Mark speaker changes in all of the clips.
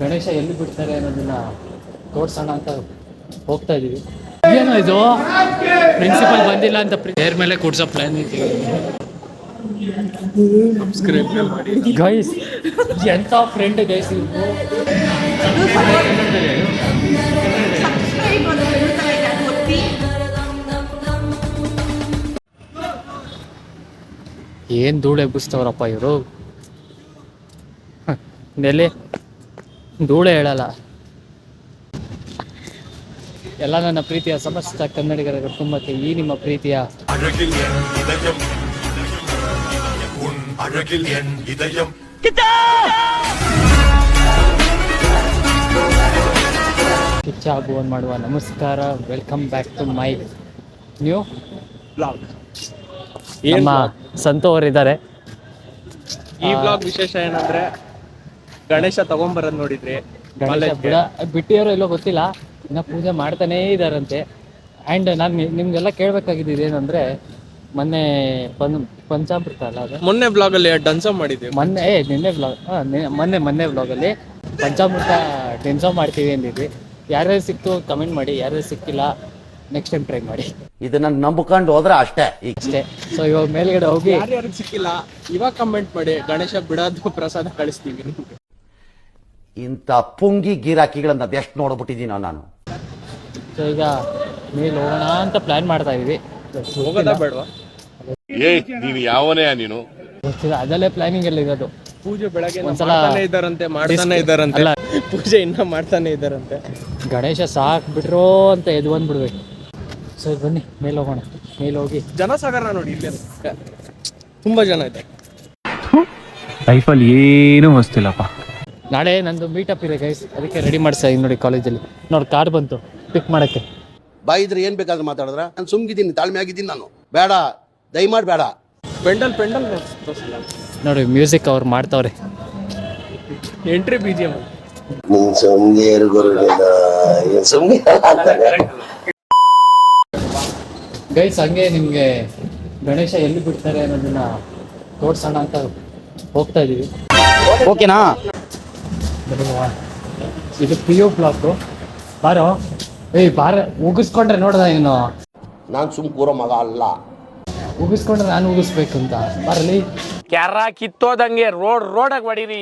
Speaker 1: ಗಣೇಶ ಎಲ್ಲಿ ಬಿಡ್ತಾರೆ ಅನ್ನೋದನ್ನ ತೋರ್ಸೋಣ ಅಂತ ಹೋಗ್ತಾ ಇದೀವಿ. ಏನೋ ಇದು? ಪ್ರಿನ್ಸಿಪಲ್ ಬಂದಿಲ್ಲ ಅಂತ ಏರ್ ಮೇಲೆ ಕೂಡ್ಸೋ ಪ್ಲಾನ್ ಐತಿ ಗೈಸ್ ಎಂತ ಫ್ರೆಂಡ್ ಗೈಸ್ ಏನ್ ಧೂಳು ಎಬ್ಬಿಸ್ತವ್ರಪ್ಪ ಇವರು? ನೆಲೆ ಧೂಳೆ ಹೇಳಲ್ಲ. ಎಲ್ಲ ನನ್ನ ಪ್ರೀತಿಯ ಸಮಸ್ತ ಕನ್ನಡಿಗರ ಕುಟುಂಬಕ್ಕೆ ಈ ನಿಮ್ಮ ಪ್ರೀತಿಯ ಕಿಚ್ಚ ಆಗುವ ಮಾಡುವ ನಮಸ್ಕಾರ. Welcome back to my new
Speaker 2: blog
Speaker 1: ಸಂತೋ ಅವರಿದ್ದಾರೆ
Speaker 2: ಈ ಬ್ಲಾಗ್ ವಿಶೇಷ ಏನಂದ್ರೆ ಗಣೇಶ ತಗೊಂಬರೋದ್ ನೋಡಿದ್ರಿ
Speaker 1: ಗಣೇಶ
Speaker 2: ಎಲ್ಲೋ
Speaker 1: ಬಿಡ ಬಿಟ್ಟಿರೋ ಇಲ್ಲೋ ಗೊತ್ತಿಲ್ಲ. ಇನ್ನ ಪೂಜೆ ಮಾಡ್ತಾನೇ ಇದಾರಂತೆ. ಅಂಡ್ ನಾನು ನಿಮ್ಗೆಲ್ಲ ಕೇಳ್ಬೇಕಾಗಿದ್ದು ಇದೇನಂದ್ರೆ ಮೊನ್ನೆ ಪನ್ ಪಂಚಾಮೃತ ಅಲ್ಲ ಅದು?
Speaker 2: ಮೊನ್ನೆ ಬ್ಲಾಗ್ ಅಲ್ಲಿ ಡನ್ಸ ಮಾಡಿದ್ವಿ
Speaker 1: ಮೊನ್ನೆ ಏ ನಿನ್ನೆ ಬ್ಲಾಗ್ ಮೊನ್ನೆ ಮೊನ್ನೆ ಬ್ಲಾಗ್ ಅಲ್ಲಿ ಪಂಚಾಮೃತ ಡೆನ್ಸೋ ಮಾಡ್ತೀವಿ ಅಂದಿದ್ವಿ. ಯಾರ್ಯಾರು ಸಿಕ್ತು ಕಮೆಂಟ್ ಮಾಡಿ ಯಾರ್ಯಾರು ಸಿಕ್ಕಿಲ್ಲ ನೆಕ್ಸ್ಟ್ ಟೈಮ್ ಟ್ರೈ ಮಾಡಿ.
Speaker 3: ಇದನ್ನ ನಂಬ್ಕೊಂಡು ಹೋದ್ರೆ ಅಷ್ಟೇ. ಇಷ್ಟೇ
Speaker 1: ಅಷ್ಟೇ. ಸೊ ಇವಾಗ ಮೇಲ್ಗಡೆ ಹೋಗಿ
Speaker 2: ಯಾರ್ಯಾರಿಗೆ ಸಿಕ್ಕಿಲ್ಲ ಇವಾಗ ಕಮೆಂಟ್ ಮಾಡಿ ಗಣೇಶ ಬಿಡೋದು ಪ್ರಸಾದ ಕಳಿಸ್ತೀವಿ ನಿಮ್ಗೆ.
Speaker 3: ಇಂಥ ಪುಂಗಿ ಗಿರಾಕಿಗಳನ್ನ ಅದೆಷ್ಟು ನೋಡ್ಬಿಟ್ಟಿದ್ದೀನೋ ನಾನು.
Speaker 1: ಸೊ ಈಗ ಮೇಲೆ ಹೋಗೋಣ ಅಂತ ಪ್ಲಾನ್ ಮಾಡ್ತಾ ಇದೀವಿ
Speaker 2: ಹೋಗೋದಾ ಬೇಡವಾ?
Speaker 4: ಏ ನೀನು ಯಾವನೇ ನೀನು?
Speaker 1: ಗೊತ್ತಿಲ್ಲ ಅದಲ್ಲೇ ಪ್ಲಾನಿಂಗ್ ಎಲ್ಲ ಇರೋದು.
Speaker 2: ಪೂಜೆ ಬೆಳಗ್ಗೆ
Speaker 1: ಒಂದ್ಸಲ
Speaker 2: ಮಾಡ್ತಾನೆ ಇದ್ದಾರಂತೆ ಮಾಡ್ತಾನೆ ಇದ್ದಾರಂತೆ.
Speaker 1: ಅಲ್ಲ.
Speaker 2: ಪೂಜೆ ಇನ್ನ ಮಾಡ್ತಾನೆ ಇದ್ದಾರಂತೆ.
Speaker 1: ಗಣೇಶ ಸಾಕ್ ಬಿಟ್ರೋ ಅಂತ ಎದ್ದು ಬಂದ್ಬಿಡ್ಬೇಕು ಸರಿ ಬನ್ನಿ ಮೇಲೆ ಹೋಗೋಣ. ಮೇಲೆ ಹೋಗಿ.
Speaker 2: ಜನಸಾಗರ ನೋಡಿ ಇಲ್ಲೇ ತುಂಬಾ ಜನ ಇದೆ
Speaker 5: ಲೈಫಲ್ಲಿ ಏನೂ ಹೊಸ್ತಿಲ್ಲಪ್ಪ.
Speaker 1: ನಾಳೆ ನಂದು ಮೀಟಪ್ ಇದೆ ಗೈಸ್ ಅದಕ್ಕೆ ರೆಡಿ ಮಾಡ್ಸಾ ನೋಡಿ ಕಾಲೇಜಲ್ಲಿ ನೋಡಿ ಕಾರ್ ಬಂತು. ಪಿಕ್ ಮಾಡಕ್ಕೆ.
Speaker 6: ಬಾಯಿದ್ರೆ ಏನ್ ಬೇಕಾದ್ರೂ ಮಾತಾಡಿದ್ರ? ನಾನು ಸುಮ್ಗಿದ್ದೀನಿ ತಾಳ್ಮೆ ಆಗಿದ್ದೀನಿ ನಾನು. ಬೇಡ ದಯಮಾಡಿ ಬೇಡ.
Speaker 2: ಪೆಂಡಲ್ ಪೆಂಡಲ್.
Speaker 1: ನೋಡಿ ಮ್ಯೂಸಿಕ್ ಅವ್ರು ಮಾಡ್ತಾವ್ರೆ.
Speaker 2: ಎಂಟ್ರಿ ಬಿ ಜಿ
Speaker 6: ನೀನ್ ಸುಮ್ಗೆ ಸುಮ್ಗೆ
Speaker 1: ಗೈಸ್ ಹಂಗೆ ನಿಮಗೆ ಗಣೇಶ ಎಲ್ಲಿ ಬಿಡ್ತಾರೆ ಅನ್ನೋದನ್ನ ತೋರ್ಸೋಣ ಅಂತ ಹೋಗ್ತಾ ಇದೀವಿ.
Speaker 3: ಓಕೆನಾ
Speaker 1: ಇದು ಪಿ ಯು ಬ್ಲಾಕು ಬಾರೋ. ಏಯ್ ಬಾರ ಉಗಿಸ್ಕೊಂಡ್ರೆ ನೋಡ್ದ ಏನು
Speaker 6: ನಾನು ಸುಮ್ ಕೂರೋ ಮಗ ಅಲ್ಲ.
Speaker 1: ಉಗಿಸ್ಕೊಂಡ್ರೆ ನಾನು ಉಗಿಸ್ಬೇಕು ಅಂತ ಬರಲಿ
Speaker 7: ಕ್ಯಾರ ಕಿತ್ತೋದಂಗೆ ರೋಡ್ ರೋಡಾಗಿ ಹೊಡೀರಿ.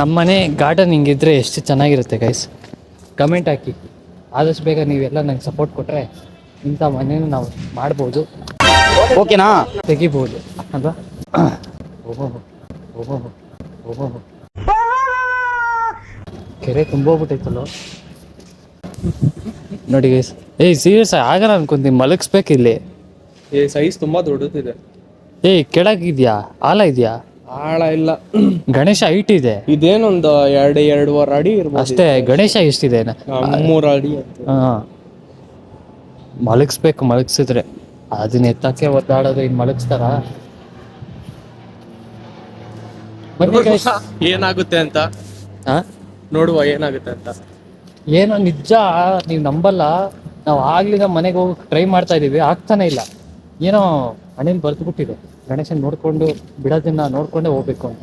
Speaker 1: ನಮ್ಮನೆ ಗಾರ್ಡನ್ ಹಿಂಗಿದ್ರೆ ಎಷ್ಟು ಚೆನ್ನಾಗಿರುತ್ತೆ ಗೈಸ್ ಕಮೆಂಟ್ ಹಾಕಿ. ಆದಷ್ಟು ಬೇಗ ನೀವೆಲ್ಲ ನಂಗೆ ಸಪೋರ್ಟ್ ಕೊಟ್ಟರೆ ಇಂಥ ಮನೇನ ನಾವು ಮಾಡ್ಬೋದು.
Speaker 3: ಓಕೆನಾ
Speaker 1: ತೆಗಿಬೋದು. ಅಲ್ವಾ? ಓಹೋ. ಕೆರೆ ತುಂಬೋಗ್ಬಿಟ್ಟೈತಲ್ಲೋ? ನೋಡಿ ಗೈಸ್ ಏಯ್ ಸೀರಿಯಸ್ ಆಗಲ್ಲ ಅನ್ಕೊಂತೀನಿ. ಮಲಗಿಸ್ಬೇಕು ಇಲ್ಲಿ
Speaker 2: ಏ ಸೈಜ್ ತುಂಬಾ ದೊಡ್ಡದಿದೆ.
Speaker 1: ಏಯ್ ಕೆಳಗಿದ್ಯಾ? ಆಳ ಇದ್ಯಾ?
Speaker 2: ಆಳ ಇಲ್ಲ.
Speaker 1: ಗಣೇಶ ಹೈಟ್ ಇದೆ.
Speaker 2: ಇದೇನೊಂದು ಎರಡು ಎರಡೂವರೆ ಅಡಿ ಇರ್ಬೋದು.
Speaker 1: ಅಷ್ಟೇ ಗಣೇಶ ಎಷ್ಟಿದೆ?
Speaker 2: ಮೂರು ಅಡಿ.
Speaker 1: ಹಾ ಮಲಗಿಸ್ಬೇಕು ಮಲಗಿಸಿದ್ರೆ. ಅದನ್ನ ಎತ್ತಕ್ಕೆ ಒದ್ದಾಡೋದು ಇನ್ ಮಲಗಿಸ್ತಾರ? ಬನ್ನಿ.
Speaker 2: ಏನಾಗುತ್ತೆ ಅಂತ.
Speaker 1: ಹಾ?
Speaker 2: ನೋಡುವ ಏನಾಗುತ್ತೆ ಅಂತ.
Speaker 1: ಏನೋ ನಿಜ ನೀವು ನಂಬಲ್ಲ. ನಾವು ಆಗ್ಲಿಂದ ಮನೆಗೆ ಹೋಗಿ ಟ್ರೈ ಮಾಡ್ತಾ ಇದೀವಿ ಆಗ್ತಾನೆ ಇಲ್ಲ. ಏನೋ ಹಣೆಲ್ ಬರ್ದ್ಬಿಟ್ಟಿದೆ. ಗಣೇಶನ್ ನೋಡ್ಕೊಂಡು ಬಿಡೋದನ್ನ ನೋಡ್ಕೊಂಡೇ ಹೋಗ್ಬೇಕು ಅಂತ.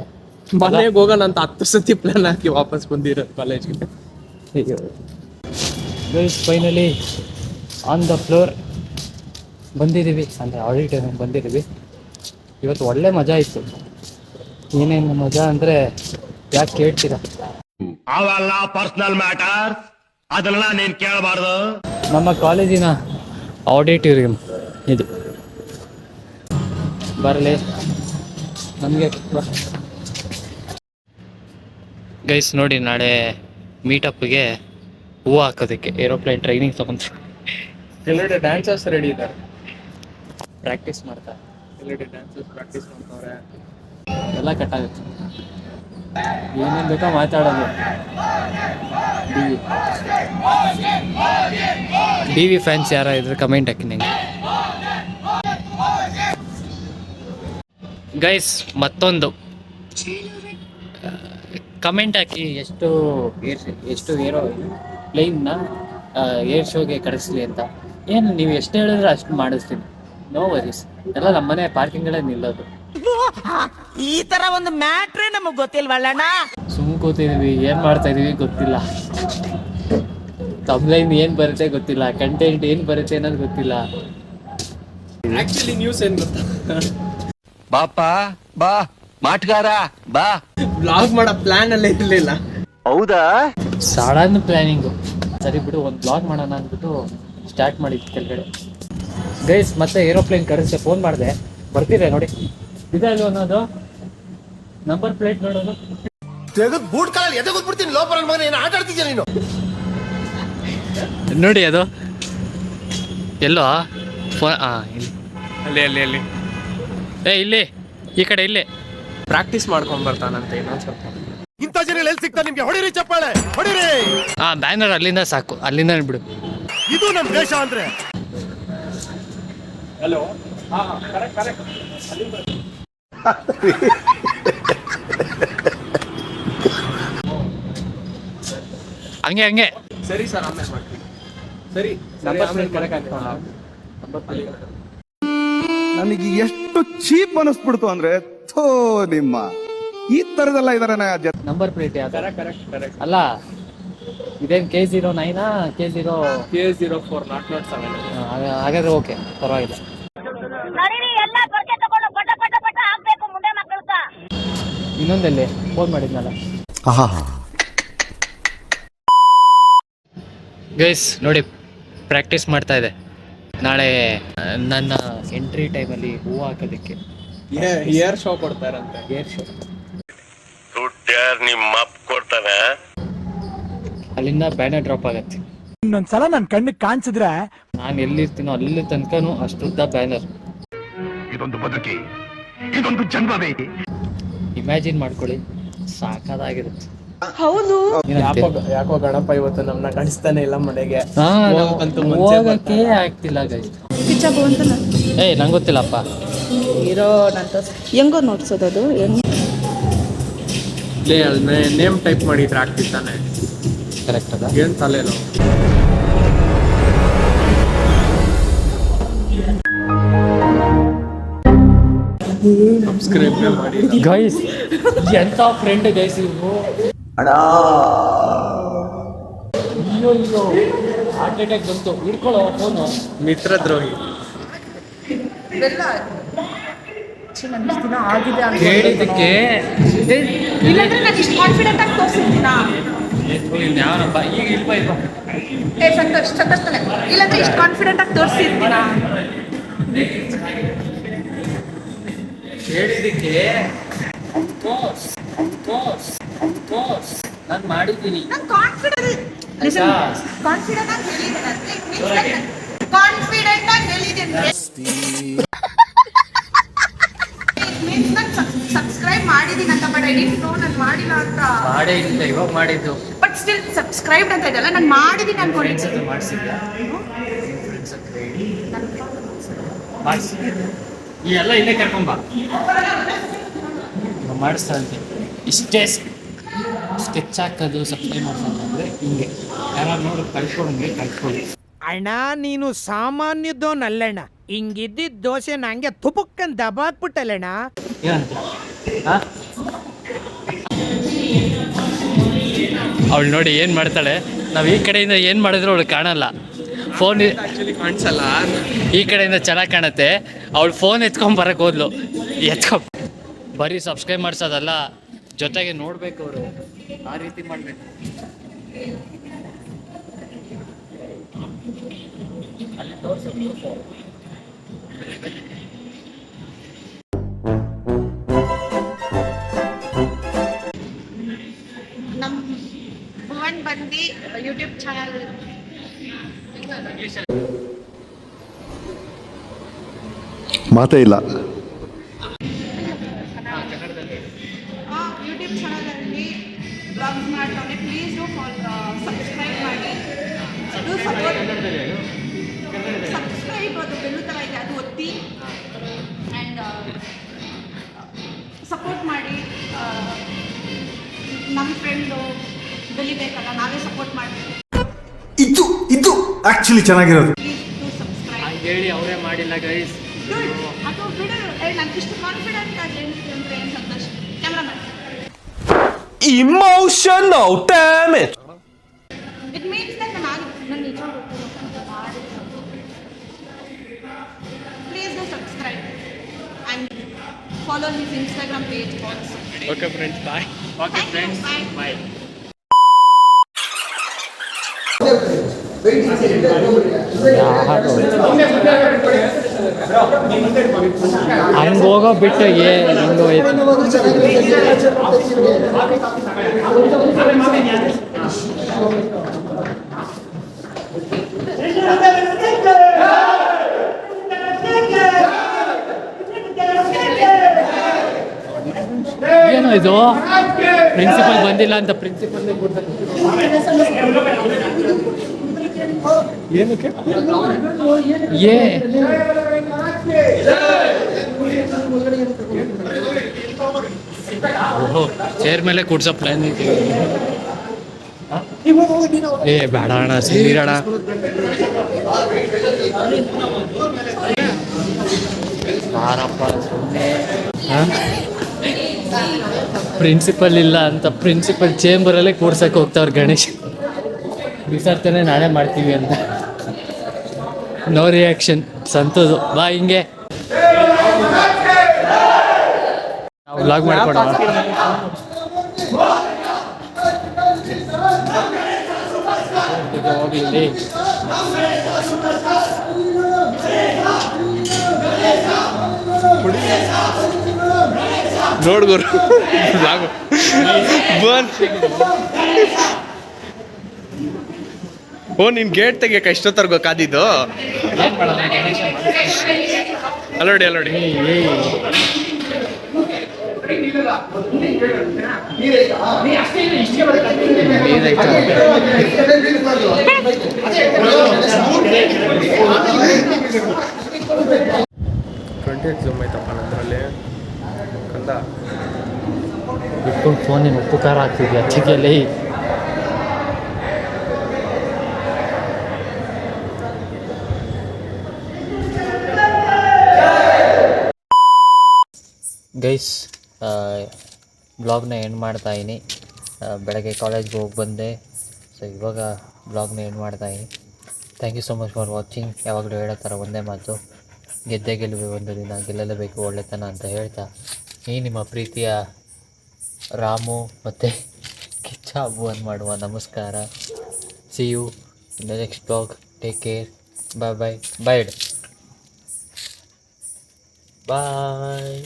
Speaker 2: ಮನೆಗೆ ಹೋಗೋಣ ಅಂತ ಹತ್ತು ಸತಿ ಪ್ಲಾನ್ ಹಾಕಿ ವಾಪಸ್ ಬಂದಿರೋದು ಕಾಲೇಜ್ಗೆ
Speaker 1: ಫೈನಲಿ ಆನ್ ದ ಫ್ಲೋರ್ ಬಂದಿದ್ದೀವಿ ಅಂದರೆ ಆಡಿಟೋರಿಯಂ ಬಂದಿದ್ದೀವಿ ಇವತ್ತು ಒಳ್ಳೆ ಮಜಾ ಇತ್ತು. ಏನೇನು ಮಜಾ ಅಂದ್ರೆ ಯಾಕೆ ಕೇಳ್ತೀರಾ?
Speaker 8: ಅವೆಲ್ಲ ಪರ್ಸನಲ್ ಮ್ಯಾಟರ್ ಅದನ್ನ ನೀನ್ ಕೇಳಬಾರ್ದು.
Speaker 1: ನಮ್ಮ ಕಾಲೇಜಿನ ಆಡಿಟೋರಿಯಂ ಇದು. ಬರಲಿ. ನಮಗೆ ಗೈಸ್ ನೋಡಿ ನಾಳೆ ಮೀಟಪ್ಗೆ ಹೂವು ಹಾಕೋದಕ್ಕೆ ಏರೋಪ್ಲೇನ್ ಟ್ರೈನಿಂಗ್ ತಗೊಂತೀವಿ
Speaker 2: ಎಲ್ಲೆಡೆ ಡ್ಯಾನ್ಸರ್ಸ್ ರೆಡಿ ಇದ್ದಾರೆ.
Speaker 1: ಪ್ರಾಕ್ಟೀಸ್ ಮಾಡ್ತಾರೆ
Speaker 2: ಎಲ್ಲೆಡೆ ಡ್ಯಾನ್ಸರ್ಸ್ ಪ್ರಾಕ್ಟೀಸ್ ಮಾಡ್ತಾವ್ರೆ.
Speaker 1: ಎಲ್ಲ ಕಟ್ಟಾಗುತ್ತೆ ಏನೇನು ಬೇಕೋ ಮಾತಾಡೋದು. ಡಿ ವಿ ಫ್ಯಾನ್ಸ್ ಯಾರ ಇದ್ರೆ ಕಮೆಂಟ್ ಹಾಕಿ ನಂಗೆ ಗೈಸ್ ಮತ್ತೊಂದು. ಕಮೆಂಟ್ ಹಾಕಿ ಎಷ್ಟು ಏರ್ ಎಷ್ಟು ಏರೋ ಪ್ಲೇನ್ನ ಏರ್ ಶೋಗೆ ಕಳಿಸ್ಲಿ ಅಂತ. ಏನು, ನೀವು ಎಷ್ಟು ಹೇಳಿದ್ರೆ ಅಷ್ಟು ಮಾಡಿಸ್ತೀನಿ. ನೋ ವರೀಸ್ ಎಲ್ಲ ನಮ್ಮನೆ ಪಾರ್ಕಿಂಗ್ಗಳೇ ನಿಲ್ಲೋದು.
Speaker 9: ಈ ತರ ಒಂದು ಮ್ಯಾಟ್ರೇ ನಮಗ್ ಗೊತ್ತಿಲ್ವಲ್ಲಣ್ಣ
Speaker 1: ಸುಮ್ ಕೂತಿದೀವಿ ಏನ್ ಮಾಡ್ತಾ ಇದೀವಿ ಗೊತ್ತಿಲ್ಲ. ತಮ್ಲೈನ್ ಏನ್ ಬರುತ್ತೆ ಗೊತ್ತಿಲ್ಲ ಕಂಟೆಂಟ್ ಏನ್ ಬರುತ್ತೆ ಅನ್ನೋದು ಗೊತ್ತಿಲ್ಲ.
Speaker 2: ಆಕ್ಚುಲಿ ನ್ಯೂಸ್ ಏನ್ ಗೊತ್ತಾ?
Speaker 8: ಬಾಪ ಬಾ ಮಾಟ್ಗಾರ ಬಾ.
Speaker 2: ಬ್ಲಾಗ್ ಮಾಡೋ ಪ್ಲಾನ್ ಅಲ್ಲೇ ಇರ್ಲಿಲ್ಲ.
Speaker 1: ಸಡನ್ ಪ್ಲಾನಿಂಗು ಸರಿ ಬಿಡು ಒಂದು ಬ್ಲಾಗ್ ಮಾಡೋಣ ಅಂದ್ಬಿಟ್ಟು ಸ್ಟಾರ್ಟ್ ಮಾಡಿದ್ದು ಕೆಳಗಡೆ. ಗೈಸ್ ಮತ್ತೆ ಏರೋಪ್ಲೇನ್ ಕರೆಸಿ ಫೋನ್ ಮಾಡಿದೆ. ಬರ್ತಿದೆ ನೋಡಿ. ಇದೆ ಅಲ್ವ ಅನ್ನೋದು? ನಂಬರ್ ಪ್ಲೇಟ್ ನೋಡೋದು.
Speaker 6: ತೆಗೆದ್ ಬೂಟ್ ಕಾಲಲ್ಲಿ ಎದೆ ಗೊತ್ಬಿಡ್ತೀನಿ ಲೋಪರ ಮಗನ ಏನು ಆಟ ಆಡ್ತಿದ್ಯಾ ನೀನು?
Speaker 1: ನೋಡಿ ಅದು. ಎಲ್ಲೋ? ಫೋನ್ ಹಾಂ ಇಲ್ಲಿ.
Speaker 2: ಅಲ್ಲಿ ಅಲ್ಲಿ ಅಲ್ಲಿ.
Speaker 1: ಏ ಇಲ್ಲಿ. ಈ ಕಡೆ ಇಲ್ಲಿ.
Speaker 2: ಪ್ರಾಕ್ಟೀಸ್ ಮಾಡ್ಕೊಂಡ್ ಬರ್ತಾನಂತೆ ಇನ್ನೊಂದ್ ಸ್ವಲ್ಪ.
Speaker 8: ಇಂಥ ಜನ ಎಲ್ಲಿ ಸಿಗ್ತಾರೆ ನಿಮ್ಗೆ? ಹೊಡಿರಿ ಚಪ್ಪಾಳೆ ಹೊಡಿರಿ!
Speaker 1: ಆ ಬ್ಯಾನರ್ ಅಲ್ಲಿಂದ ಸಾಕು. ಅಲ್ಲಿಂದ ಬಿಡು.
Speaker 8: ಇದು ನಮ್ಮ ದೇಶ ಅಂದ್ರೆ?
Speaker 2: ಹಲೋ
Speaker 1: ಹಂಗೆ ಹಂಗೆ.
Speaker 2: ಸರಿ ಸರ್ ಆಮೇಲೆ ಮಾಡ್ತೀನಿ. ಸರಿ
Speaker 10: ನನಗೆ ಎಷ್ಟು ಚೀಪ್ ಅನಿಸ್ಬಿಡ್ತು ಅಂದ್ರೆ ಥೋ ನಿಮ್ಮ. ಈ ತರದೆಲ್ಲ ಇದಾರೆ
Speaker 1: ನಂಬರ್ ಪ್ಲೇಟ್ ಅಲ್ಲ ಇದೇನ್ K zero Naina K zero
Speaker 2: K zero four nought nought seven
Speaker 1: ಹಾಗಾದ್ರೆ ಓಕೆ ಪರವಾಗಿಲ್ಲ. ಇನ್ನೊಂದಲ್ಲಿ ಫೋನ್ ಮಾಡಿದ್ನಲ್ಲ. ಗೈಸ್ ನೋಡಿ ಪ್ರಾಕ್ಟೀಸ್ ಮಾಡ್ತಾ ಇದೆ. ನಾಳೆ ನನ್ನ ಎಂಟ್ರಿ ಟೈಮಲ್ಲಿ ಹೂವು ಹಾಕೋದಕ್ಕೆ.
Speaker 2: ಏರ್ ಶೋ ಕೊಡ್ತಾರಂತೆ.
Speaker 1: ಏರ್ ಶೋ
Speaker 8: ನಿಮ್ಮ ಕೊಡ್ತಾನೆ?
Speaker 1: ಅಲ್ಲಿಂದ ಬ್ಯಾನರ್ ಡ್ರಾಪ್ ಆಗತ್ತೆ.
Speaker 9: ಇನ್ನೊಂದ್ಸಲ ನನ್ ಕಣ್ಣಿಗೆ ಕಾಣಿಸಿದ್ರೆ
Speaker 1: ನಾನು ಎಲ್ಲಿರ್ತೀನೋ ಅಲ್ಲಿ ತನಕನೂ ಅಷ್ಟುದ್ದ ಬ್ಯಾನರ್
Speaker 8: ಇದೊಂದು ಬದುಕಿ ಇದೊಂದು ಜನ್ಮವೇ.
Speaker 1: ಇಮ್ಯಾಜಿನ್ ಮಾಡ್ಕೊಳ್ಳಿ. ಸಾಕಾಗಿರುತ್ತೆ
Speaker 2: ಹೌದು. ಯಾಕೋ ಗಣಪ ಇವತ್ತು ನಮ್ಮನ್ನ ಕಾಣಿಸ್ತಾನೆ ಇಲ್ಲ ಮನೆಗೆ.
Speaker 1: ಹೋಗಕ್ಕೆ ಆಗ್ತಿಲ್ಲ ಗೈಸ್ ಏಯ್ ನಂಗೆ ಗೊತ್ತಿಲ್ಲಪ್ಪ.
Speaker 11: ಇರೋ ನಂತ. ಹೆಂಗೋ ನೋಡ್ಸೋದದು ಹೆಂಗ್?
Speaker 2: ನೇಮ್ ಟೈಪ್ ಮಾಡಿದ್ರೆ ಆಗ್ತಿತ್ತಾನೆ.
Speaker 1: ಕರೆಕ್ಟ್ ಅದ.
Speaker 2: ಏನ್ ತಲೆನೋ ಸಬ್ಸ್ಕ್ರೈಬ್ ಮಾಡಿ.
Speaker 1: ಗೈಸ್ ಎಂತ ಫ್ರೆಂಡ್ ಗೈಸ್ ಇವು ಅಯ್ಯೋ ಅಯ್ಯೋ. ಹಾರ್ಟ್ ಅಟ್ಯಾಕ್ ಬಂತು. ಹಿಡ್ಕೊಳ್ಳೋ ಫೋನು
Speaker 2: ಮಿತ್ರ ದ್ರೋಹಿ.
Speaker 11: ಆಗಿದೆ
Speaker 1: ಹೇಳಿದ್ದಕ್ಕೆ
Speaker 11: ಇಲ್ಲಾಂದ್ರೆ ನಾನು ಇಷ್ಟು ಕಾನ್ಫಿಡೆಂಟ್ ಆಗಿ ತೋರಿಸಿದ್ದೀನಾ
Speaker 1: ಯಾವನಪ್ಪ ಈಗ ಇಲ್ಪ ಇಲ್ಪ
Speaker 11: ಏ ಸಂತೋಷ್ ಸಂತೋಷ್ ತಾನೆ. ಇಲ್ಲಾಂದ್ರೆ ಇಷ್ಟು ಕಾನ್ಫಿಡೆಂಟ್ ಆಗಿ ತೋರಿಸಿದ್ದೀನಾ
Speaker 1: ಹೇಳಿದ್ದಕ್ಕೆ ನಾನು ಮಾಡಿದ್ದೀನಿ.
Speaker 11: ನಾನು ಕಾನ್ಫಿಡೆಂಟ್ ಲಿಸನ್ ಕಾನ್ಫಿಡೆಂಟ್ ಆಗಿ ಹೇಳಿದ್ದೇನೆ ಕಾನ್ಫಿಡೆಂಟ್ ಆಗಿ ಹೇಳಿದ್ದೇನೆ ಮೀನ್ಸ್ ನಾನು ಸಬ್ಸ್ಕ್ರೈಬ್ ಮಾಡಿದ್ದೀನಿ ಅಂತ ಬಟ್ ಐ ಡಿಡ್ ನೋ ನಾನು ಮಾಡಿಲ್ಲ ಅಂತ.
Speaker 1: ಮಾಡೇ ಇಲ್ಲ ಇವಾಗ ಮಾಡಿದ್ದು.
Speaker 11: ಬಟ್ ಸ್ಟಿಲ್ ಸಬ್ಸ್ಕ್ರೈಬ್ ಅಂತ ಇದೆಯಲ್ಲ ನಾನು ಮಾಡಿದ್ದೀನಿ
Speaker 1: ನಾನು
Speaker 11: ಅನ್ಕೊಂಡಿದ್ದೆ
Speaker 1: ಹತ್ರ ಎಲ್ಲ ಇಲ್ಲೇ ಕರ್ಕೊಂಬ ಮಾಡಿಸ್ತಾರಂತೆ. ಇಷ್ಟೇ ಸ್ಕೆಚ್ ಹಾಕೋದು ಸಬ್ಸ್ಕ್ರೈಬ್ ಮಾಡ್ಸೋದು ಅಂದರೆ ಹಿಂಗೆ. ಯಾರು ನೋಡಿ ಕಳ್ಸ್ಕೊಡಂಗೆ ಕಳ್ಸ್ಕೊಳ್ಳಿ
Speaker 9: ಅಣ್ಣ ನೀನು ಸಾಮಾನ್ಯದೋನಲ್ಲಣ್ಣ ಹಿಂಗಿದ್ದಿದ್ದ ದೋಸೆ ನಂಗೆ ತುಪುಕ್ಕನ್ ದಬಾಕ್ಬಿಟ್ಟಲ್ಲಣ್ಣ.
Speaker 1: ಏನಂತ? ಅವಳು ನೋಡಿ ಏನು ಮಾಡ್ತಾಳೆ? ನಾವು ಈ ಕಡೆಯಿಂದ ಏನು ಮಾಡಿದ್ರು ಅವಳು ಕಾಣಲ್ಲ. ಫೋನ್
Speaker 2: ಕಾಣಿಸಲ್ಲ.
Speaker 1: ಈ ಕಡೆಯಿಂದ ಚೆನ್ನಾಗಿ ಕಾಣುತ್ತೆ. ಅವಳು ಫೋನ್ ಎತ್ಕೊಂಡು ಬರಕ್ಕೆ ಹೋದ್ಲು. ಎತ್ಕೊ ಬರೀ ಸಬ್ಸ್ಕ್ರೈಬ್ ಮಾಡ್ಸೋದಲ್ಲ. ಜೊತೆಗೆ ನೋಡ್ಬೇಕು ಅವರು. ಆ ರೀತಿ ಮಾಡಬೇಕು.
Speaker 11: ನಮ್ಮ
Speaker 10: ಒತ್ತಿ ಇಲ್ಲ.
Speaker 11: ಸಪೋರ್ಟ್ ಮಾಡಿ. ನಮ್ಮ ಫ್ರೆಂಡು ಬೆಳಿಬೇಕಲ್ಲ ನಾವೇ ಸಪೋರ್ಟ್ ಮಾಡ್ತೀವಿ
Speaker 10: ಇದು ಇದು ಆಕ್ಚುಲಿ ಚೆನ್ನಾಗಿರೋದು.
Speaker 1: ಹೇಳಿ ಅವರೇ ಮಾಡಿಲ್ಲ guys
Speaker 11: Emotional damage. It means
Speaker 7: that the
Speaker 11: man, the nature the person, the Please do subscribe and follow his Instagram page also.
Speaker 2: Okay, friends, bye.
Speaker 11: Okay, Thank friends, you, bye. bye.
Speaker 1: ಹಂಗೆ ಹೋಗೋ ಬಿಟ್ಟು ಏ ಹಿಂಗೆ ಹೋಯ್ತು ಏನೋ ಇದು principal ಬಂದಿಲ್ಲ ಅಂತ ಪ್ರಿನ್ಸಿಪಲ್
Speaker 2: ಏನಕ್ಕೆ?
Speaker 1: ಏ. ಓಹೋ ಚೇರ್ ಮೇಲೆ ಕೂಡ್ಸೋ ಪ್ಲಾನ್ ಐತಿ ಏ, ಬೇಡ ಅಣ್ಣ ಸುಮ್ಮನೆ ಪ್ರಿನ್ಸಿಪಲ್ ಇಲ್ಲ ಅಂತ ಪ್ರಿನ್ಸಿಪಲ್ ಚೇಂಬರಲ್ಲೇ ಕೂಡ್ಸಕ್ಕೆ ಹೋಗ್ತಾವ್ರೆ ಗಣೇಶ್. ವಿಸರ್ಜನೆ ನಾಳೆ ಮಾಡ್ತೀವಿ ಅಂತ. ನೋ ರಿಯಾಕ್ಷನ್ ಸಂತೋದು. ಬಾ ಹಿಂಗೆ. ನಾವು ವ್ಲಾಗ್ ಮಾಡ್ಕೊಡೋಣ. ನೋಡಿ
Speaker 2: ನೋಡ್ಗೋರು ಬನ್ ಓ, ನಿನ್ ಗೇಟ್ ತೆಗಿಯಕ್ಕೆ ಎಷ್ಟೊತ್ತರ್ಗೋ ಕಾದಿದ್ದು
Speaker 1: ಅಲೋಡಿ ಅಲೋಡಿ ಗಣೇಶ
Speaker 2: ಅಲ್ಲೋಡಿ. ಅಲ್ಲೋಡಿ ಟ್ವೆಂಟಿ ಜೂಮ್ ಐತಪ್ಪ ಕಂದ.
Speaker 1: ಫೋನಿನ ಉಪ್ಪು ಖಾರ ಆಗ್ತಿದ್ಯಾ? ಚಿಕ್ಕಲ್ಲಿ ಗೈಸ್ ಬ್ಲಾಗ್ನ ಎಂಡ್ ಮಾಡ್ತಾ ಇದೀನಿ ಬೆಳಗ್ಗೆ ಕಾಲೇಜ್ಗೆ ಹೋಗಿ ಬಂದೆ. ಸೊ ಇವಾಗ ಬ್ಲಾಗ್ನ ಎಂಡ್ ಮಾಡ್ತಾ ಇದೀನಿ thank you so much for watching ಯಾವಾಗಲೂ ಹೇಳೋ ಥರ ಒಂದೇ ಮಾತು. ಗೆದ್ದೆ ಗೆಲುವೆ ಒಂದು ದಿನ, ಗೆಲ್ಲಲೇಬೇಕು ಒಳ್ಳೆತನ ಅಂತ ಹೇಳ್ತಾ. ಈ ನಿಮ್ಮ ಪ್ರೀತಿಯ ರಾಮು ಮತ್ತು ಕಿಚ್ಚ ಹಬ್ಬವನ್ನು ಮಾಡುವ ನಮಸ್ಕಾರ. See you in the next blog take care bye bye bye bye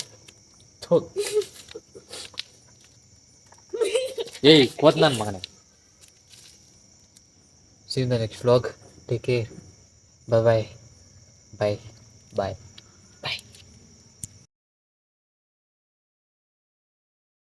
Speaker 1: ಏಯ್ ಕೋತ್ ನನ್ನ ಮಗನೇ see in the next blog take care bye bye bye bye